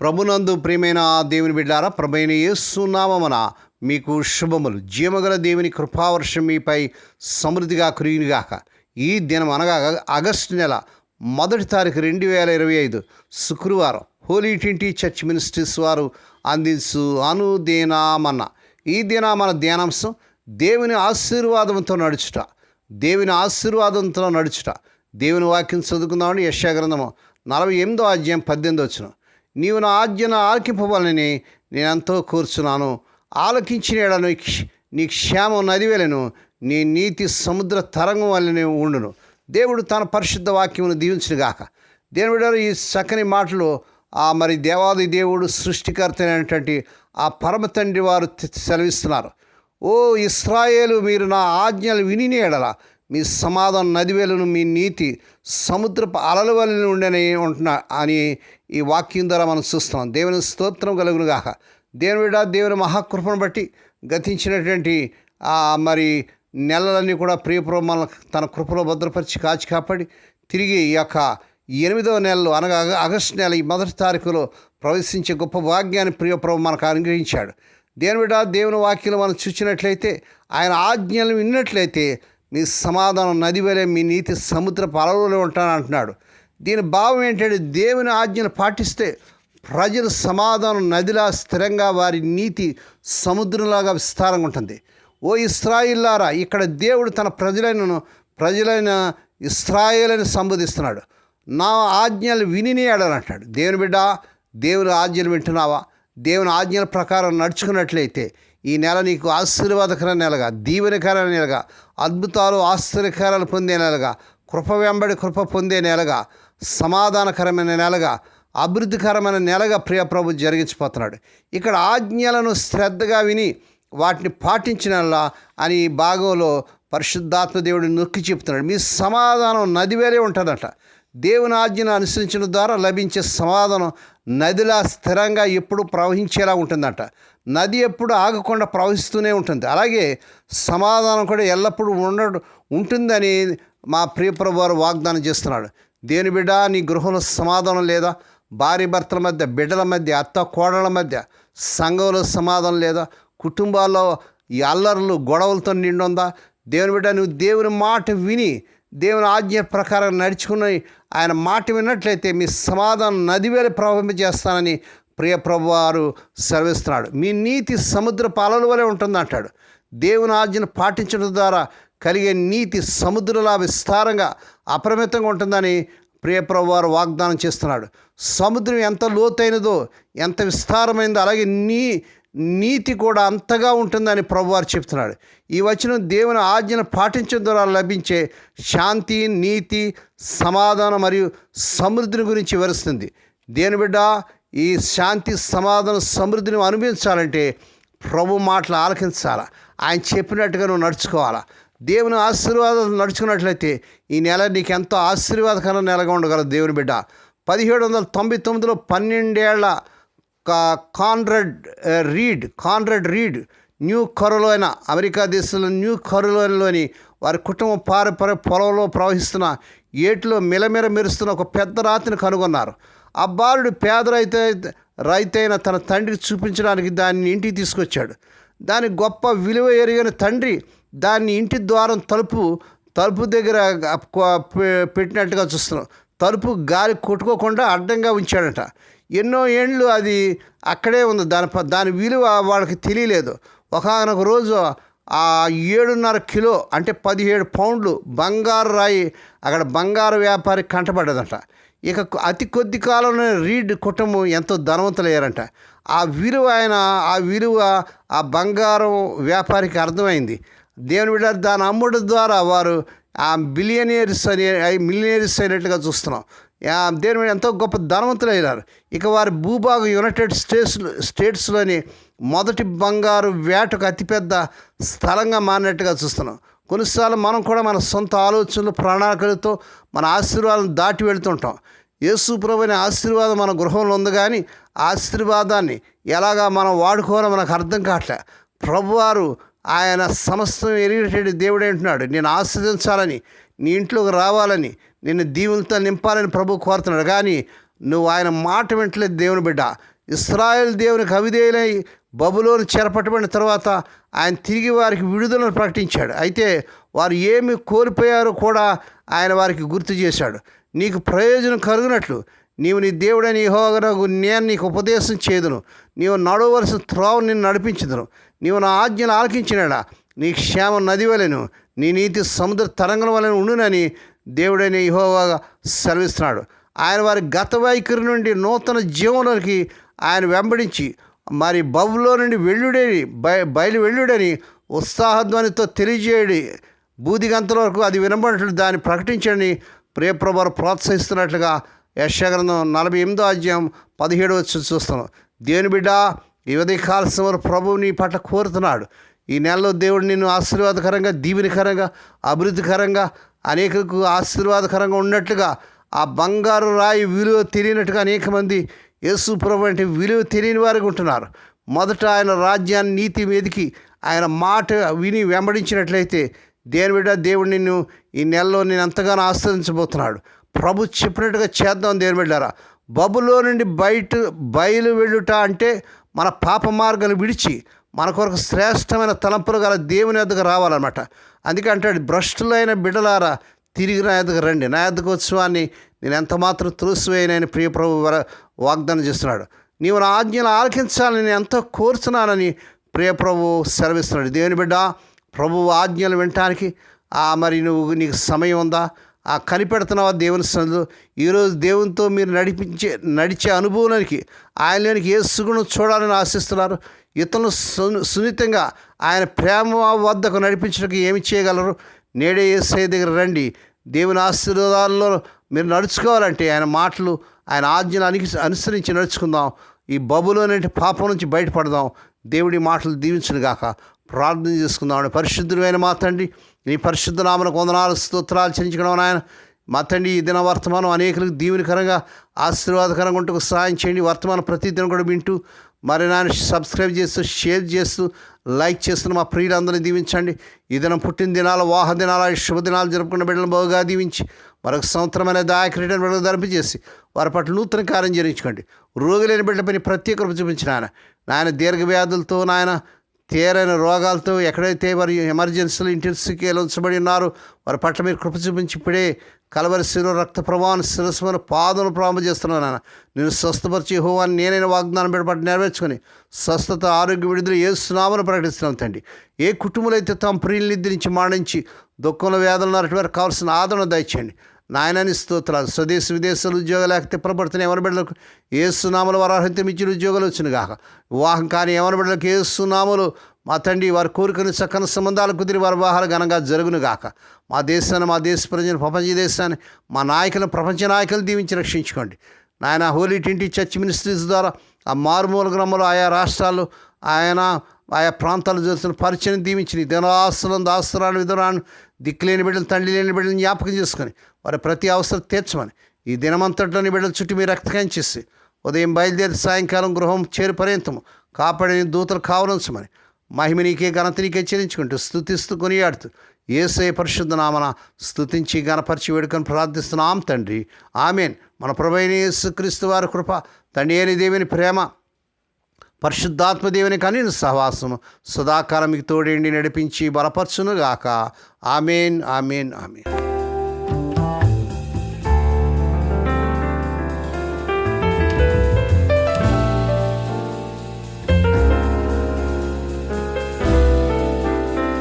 ప్రభునందు ప్రియమైన దేవుని బిడ్డారా ప్రభైన యేసునామమున మీకు శుభములు. జీవగల దేవుని కృపావర్షం మీపై సమృద్ధిగా కురిగినగాక ఈ దినం అనగా ఆగస్టు నెల మొదటి తారీఖు రెండు వేల ఇరవై ఐదు శుక్రవారం హోలీ ట్వంటీ చర్చ్ మినిస్ట్రీస్ వారు అందించు అనుదేనామన్న. ఈ దినామన ధ్యానాంశం దేవుని ఆశీర్వాదంతో నడుచుట. దేవుని ఆశీర్వాదంతో నడుచుట. దేవుని వాక్యం చదువుకుందామని యశాగ్రంథము నలభై ఎనిమిదో అధ్యాయం పద్దెనిమిది వచ్చిన నీవు నా ఆజ్ఞను ఆలకింపవాలని నేను ఎంతో కోరుచున్నాను. ఆలకించిన ఎడల నీ క్ష- నీ క్షేమం నదివేలను నీ నీతి సముద్ర తరంగం వల్లనే ఉండును. దేవుడు తన పరిశుద్ధ వాక్యమును దీవించుగాక దేవుడు ఈ చక్కని మాటలు ఆ మరి దేవాది దేవుడు సృష్టికర్త అయినటువంటి ఆ పరమ తండ్రి వారు సెలవిస్తున్నారు. ఓ ఇస్రాయేలు మీరు నా ఆజ్ఞలు విని ఎడల మీ సమాధానం నదివేలను మీ నీతి సముద్రపు అలల వలన ఉండని ఉంటున్నా అని ఈ వాక్యం ద్వారా మనం చూస్తాం దేవుని స్తోత్రం కలుగునుగాక. దేవుని విడా దేవుని మహాకృపను బట్టి గతించినటువంటి మరి నెలలన్నీ కూడా ప్రియపురం మన తన కృపలో భద్రపరిచి కాచి కాపాడి తిరిగి ఈ యొక్క ఎనిమిదవ నెలలో అనగా ఆగస్టు నెల ఈ మొదటి తారీఖులో ప్రవేశించే గొప్ప భాగ్యాన్ని ప్రియప్రభు మనకు అనుగ్రహించాడు. దేవుని బిడ్డ దేవుని వాక్యం మనం చూసినట్లయితే ఆయన ఆజ్ఞలు విన్నట్లయితే మీ సమాధానం నది వలె మీ నీతి సముద్ర పలవలో ఉంటానంటున్నాడు. దీని భావం ఏంటంటే దేవుని ఆజ్ఞను పాటిస్తే ప్రజల సమాధానం నదిలా స్థిరంగా వారి నీతి సముద్రంలాగా విస్తారంగా ఉంటుంది. ఓ ఇస్రాయిల్లారా ఇక్కడ దేవుడు తన ప్రజలైన ప్రజలైన ఇస్రాయేలని సంబోధిస్తున్నాడు. నా ఆజ్ఞలు విని అడనంటాడు దేవుని బిడ్డ దేవుని ఆజ్ఞలు వింటున్నావా? దేవుని ఆజ్ఞల ప్రకారం నడుచుకున్నట్లయితే ఈ నెల నీకు ఆశీర్వాదకర నెలగా దీవెనకర నెలగా అద్భుతాలు ఆశ్చర్యకరాలు పొందే నెలగా కృప వెంబడి కృప పొందే నెలగా సమాధానకరమైన నెలగా అభివృద్ధికరమైన నెలగా ప్రియప్రభు జరిగించిపోతున్నాడు. ఇక్కడ ఆజ్ఞలను శ్రద్ధగా విని వాటిని పాటించినలా అని ఈ భాగంలో పరిశుద్ధాత్మ దేవుడు నొక్కి చెప్తున్నాడు. మీ సమాధానం నదివేలే ఉంటుందట. దేవుని ఆజ్ఞను అనుసరించడం ద్వారా లభించే సమాధానం నదిలా స్థిరంగా ఎప్పుడు ప్రవహించేలా ఉంటుందట. నది ఎప్పుడు ఆగకుండా ప్రవహిస్తూనే ఉంటుంది. అలాగే సమాధానం కూడా ఎల్లప్పుడూ ఉండ ఉంటుందని మా ప్రియప్రభు వారు వాగ్దానం చేస్తున్నాడు. దేని బిడ్డ నీ గృహంలో సమాధానం లేదా? భార్య భర్తల మధ్య బిడ్డల మధ్య అత్త కోడళ్ళ మధ్య సంఘంలో సమాధానం లేదా? కుటుంబాల్లో ఈ అల్లర్లు గొడవలతో నిండుందా? దేవుని బిడ్డ నువ్వు దేవుని మాట విని దేవుని ఆజ్ఞ ప్రకారం నడుచుకుని ఆయన మాట విన్నట్లయితే మీ సమాధానం నదివేలు ప్రవహింపజేస్తానని ప్రియ ప్రభు వారు సెలవిస్తున్నాడు. మీ నీతి సముద్ర పాలల వలె ఉంటుంది అంటాడు దేవుని ఆజ్ఞను పాటించడం ద్వారా కలిగే నీతి సముద్రలా విస్తారంగా అపరిమితంగా ఉంటుందని ప్రియప్రభువారు వాగ్దానం చేస్తున్నాడు. సముద్రం ఎంత లోతైనదో ఎంత విస్తారమైందో అలాగే నీ నీతి కూడా అంతగా ఉంటుందని ప్రభువారు చెప్తున్నాడు. ఈ వచనం దేవుని ఆజ్ఞను పాటించడం ద్వారా లభించే శాంతి నీతి సమాధానం మరియు సమృద్ధిని గురించి వివరిస్తుంది. దేని బిడ్డ ఈ శాంతి సమాధానం సమృద్ధిని అనుభవించాలంటే ప్రభు మాటలు ఆలకించాలా? ఆయన చెప్పినట్టుగా నువ్వు నడుచుకోవాలా? దేవుని ఆశీర్వాదాలు నడుచుకున్నట్లయితే ఈ నెల నీకు ఎంతో ఆశీర్వాదకర నెలగా ఉండగలదు దేవుని బిడ్డ. పదిహేడు వందల తొంభై తొమ్మిదిలో పన్నెండేళ్ళ కా- Conrad Reed Conrad Reed New Carolina America దేశంలో న్యూ కరోలోనలోని వారి కుటుంబం పారపర పొలంలో ప్రవహిస్తున్న ఏటిలో మిలమిల మెరుస్తున్న ఒక పెద్ద రాతిని కనుగొన్నారు. ఆ బాలుడు పేద రైతు రైతైన తన తండ్రికి చూపించడానికి దాన్ని ఇంటికి తీసుకొచ్చాడు. దాని గొప్ప విలువ ఎరిగిన తండ్రి దాన్ని ఇంటి ద్వారం తలుపు తలుపు దగ్గర పె- పెట్టినట్టుగా చూస్తున్నాం. తలుపు గాలి కొట్టుకోకుండా అడ్డంగా ఉంచాడట. ఎన్నో ఏండ్లు అది అక్కడే ఉంది. దాని ప- దాని విలువ వాళ్ళకి తెలియలేదు. ఒకనొక రోజు ఆ ఏడున్నర కిలో అంటే పదిహేడు పౌండ్లు బంగారు రాయి అక్కడ బంగారు వ్యాపారి కంటపడ్డదట. ఇక అతి కొద్ది కాలంలో రీడ్ కుటుంబం ఎంతో ధనవంతులయ్యారంట. ఆ విలువ ఆయన ఆ విలువ ఆ బంగారం వ్యాపారికి అర్థమైంది. దేవుని బిడ్డ దాని అమ్ముడు ద్వారా వారు ఆ బిలియనియర్స్ అని మిలియనీర్స్ అయినట్టుగా చూస్తున్నాం. దేవుని బిడ్డ ఎంతో గొప్ప ధనవంతులు అయినారు. ఇక వారి భూభాగం యునైటెడ్ స్టేట్స్ స్టేట్స్లోని మొదటి బంగారు వేటకు అతిపెద్ద స్థలంగా మారినట్టుగా చూస్తున్నాం. కొన్నిసార్లు మనం కూడా మన సొంత ఆలోచనలు ప్రణాళికలతో మన ఆశీర్వాదాలను దాటి వెళుతుంటాం యేసు ప్రభు అనే ఆశీర్వాదం మన గృహంలో ఉంది కానీ ఆ ఆశీర్వాదాన్ని ఎలాగా మనం వాడుకోవాలో మనకు అర్థం కావట్లే. ప్రభువారు ఆయన సమస్తం ఎరిగేటటువంటి దేవుడు అంటున్నాడు. నేను ఆస్వాదించాలని నీ ఇంట్లోకి రావాలని నిన్ను దీవులతో నింపాలని ప్రభు కోరుతున్నాడు. కానీ నువ్వు ఆయన మాట వింటలేదు దేవుని బిడ్డ. ఇస్రాయల్ దేవునికి అవిధేయులై బబులోని చేరపట్టబడిన తర్వాత ఆయన తిరిగి వారికి విడుదలను ప్రకటించాడు. అయితే వారు ఏమి కోల్పోయారో కూడా ఆయన వారికి గుర్తు చేశాడు. నీకు ప్రయోజనం కలుగునట్లు. నీవు నీ దేవుడని యెహోవాకు నేను నీకు ఉపదేశం చేదును. నీవు నడవలసిన త్రోవ నిన్ను నడిపించుదును. నీవు నా ఆజ్ఞను ఆలకించినాడా? నీ క్షేమ నది వలెను నీ నీతి సముద్ర తరంగం వలన ఉండునని దేవుడైన ఇహోవాగా సెలవిస్తున్నాడు. ఆయన వారి గత వైఖరి నుండి నూతన జీవంలోకి ఆయన వెంబడించి మరి బబులో నుండి వెళ్ళుడని బయ బయలు వెళ్ళుడని ఉత్సాహధ్వనితో తెలియజేయడి బూదిగంతల వరకు అది వినబడినట్లు దాన్ని ప్రకటించండి. ప్రియప్రభారు ప్రోత్సహిస్తున్నట్లుగా యశగ్రంథం నలభై ఎనిమిదో అధ్యాయం పదిహేడు వచ్చి చూస్తున్నాం దేని బిడ్డ ఈ ఉదయకాల సమయంలో ప్రభువు నీ పట్ల కోరుతున్నాడు. ఈ నెలలో దేవుడు నిన్ను ఆశీర్వాదకరంగా దీవెనకరంగా అభివృద్ధికరంగా అనేకకు ఆశీర్వాదకరంగా ఉన్నట్లుగా ఆ బంగారు రాయి విలువ తెలియనట్టుగా అనేక మంది యేసు ప్రభు అంటే విలువ తెలియని వారికి ఉంటున్నారు. మొదట ఆయన రాజ్యాన్ని నీతి మీదకి ఆయన మాట విని వెంబడించినట్లయితే దేని బిడ్డ దేవుడు నిన్ను ఈ నెలలో నేను ఎంతగానో ఆశ్రయించబోతున్నాడు ప్రభు చెప్పినట్టుగా చేద్దాం దేని బిడ్డారా. బబులో నుండి బయట బయలు వెళ్ళుట అంటే మన పాప మార్గాన్ని విడిచి మన కొరకు శ్రేష్టమైన తలంపులు గల దేవుని వద్దకు రావాలన్నమాట. అందుకే అంటాడు భ్రష్టులైన బిడ్డలారా తిరిగి నా ఎద్దకు రండి. నా ఎద్దకు ఉత్సవాన్ని నేను ఎంత మాత్రం తులసివేయనని ప్రియ వాగ్దానం చేస్తున్నాడు. నీవు నా ఆజ్ఞలు ఆలకించాలని నేను ఎంతో కోరుతున్నానని ప్రియప్రభు సెలవిస్తున్నాడు. దేవుని బిడ్డ ప్రభువు ఆజ్ఞలు వినటానికి ఆ మరి నువ్వు నీకు సమయం ఉందా? ఆ కనిపెడుతున్నావా దేవుని సన్నిధిలో? ఈరోజు దేవునితో మీరు నడిపించే నడిచే అనుభవానికి ఆయనలోనికి ఏ సుగుణం చూడాలని ఆశిస్తున్నారు. ఇతను సున్నితంగా ఆయన ప్రేమ వద్దకు నడిపించడానికి ఏమి చేయగలరు? నేడే ఏసై దగ్గర రండి. దేవుని ఆశీర్వాదాల్లో మీరు నడుచుకోవాలంటే ఆయన మాటలు ఆయన ఆజ్ఞను అని అనుసరించి నడుచుకుందాం. ఈ బబులోని పాపం నుంచి బయటపడదాం. దేవుడి మాటలు దీవించును గాక ప్రార్థన చేసుకుందామండి పరిశుద్ధుడైన మా తండ్రి నీ పరిశుద్ధ నామన కొందనాలు స్తోత్రాలు చెల్లించడం నాయన. మా తండ్రి ఈ దిన వర్తమానం అనేకులకు దీవునికరంగా ఆశీర్వాదకరంగా ఉంటకు సహాయం చేయండి. వర్తమానం ప్రతి దినం కూడా వింటూ మరి నాయన సబ్స్క్రైబ్ చేస్తూ షేర్ చేస్తూ లైక్ చేస్తున్న మా ప్రియులందరినీ దీవించండి. ఈ దినం పుట్టిన దినాలు వాహ దినాలు శుభదినాలు జరుపుకున్న బిడ్డలను బాగుగా దీవించి మరొక సంవత్సరమైన దాయకరీటను బిడ్డలు ధరిపించేసి వారి పట్ల నూతన కార్యం జరిగించుకోండి. రోగులేని బిడ్డపైన ప్రత్యేక రూపు చూపించిన ఆయన నాయన దీర్ఘ వ్యాధులతో నాయన తీరైన రోగాలతో ఎక్కడైతే వారు ఎమర్జెన్సీలు ఇంటెన్సివ్కి ఉంచబడి ఉన్నారో వారి పట్ల మీరు కృప చూపించి ఇప్పుడే కలవరి శిరు రక్త ప్రభావం శిరస్సుమైన పాదములు ప్రారంభం చేస్తున్నాను నాన్న. నేను స్వస్థపరిచి హోవాన్ని నేనైన వాగ్దానం పెడబట్టి నెరవేర్చుకొని స్వస్థత ఆరోగ్య విడుదల ఏ సునామను ప్రకటిస్తున్నాం తండ్రి. ఏ కుటుంబాలైతే అయితే తమ ప్రియులు నిద్రించి మాణించి దుఃఖంలో వేదనలు ఉన్నటువంటి వారికి కావాల్సిన ఆదరణ దయచేయండి. నాయనని స్తోత్రాలు. స్వదేశ విదేశాలు ఉద్యోగాలు లేకపోతే తిప్పబడుతున్న ఎవరి బిడ్డలకు? ఏ సునామలు వారు అర్హత మించిన ఉద్యోగాలు వచ్చిన కాక వివాహం కానీ ఎవరి బిడ్డలకు? ఏ సునామలు మా తండ్రి వారి కోరికను చక్కని సంబంధాలు కుదిరి వారి వివాహాలు ఘనంగా జరుగును గాక. మా దేశాన్ని మా దేశ ప్రజలు ప్రపంచ దేశాన్ని మా నాయకులను ప్రపంచ నాయకులను దీవించి రక్షించుకోండి. నాయన హోలీ టింటి చర్చ్ మినిస్ట్రీస్ ద్వారా ఆ మారుమూల గ్రామంలో ఆయా రాష్ట్రాలు ఆయన ఆయా ప్రాంతాలు జరుగుతున్న పరిచయం దీవించి దినాస్తులను దాస్తురాలు విధురాను దిక్కులేని బిడ్డలు తండ్రి లేని బిడ్డలను జ్ఞాపకం చేసుకొని వారి ప్రతి అవసరం తీర్చమని ఈ దినమంతట్లోని బిడ్డల చుట్టూ మీరు రక్తకాయం చేసి ఉదయం బయలుదేరి సాయంకాలం గృహం చేరు పర్యంతము కాపాడని దూతలు కావలించమని మహిమ నీకే ఘనత నీకే చెల్లించుకుంటూ స్థుతిస్తూ కొనియాడుతూ ఏసే పరిశుద్ధ నామన స్థుతించి గణపరిచి వేడుకొని ప్రార్థిస్తున్నాం తండ్రి. ఆమెన్. మన ప్రభైన యేసుక్రీస్తు వారి కృప తండ్రి అని దేవుని ప్రేమ పరిశుద్ధాత్మ దేవుని సహవాసము. సదాకాలం మీకు తోడేండి నడిపించి బలపరచునుగాక. Amen amen amen.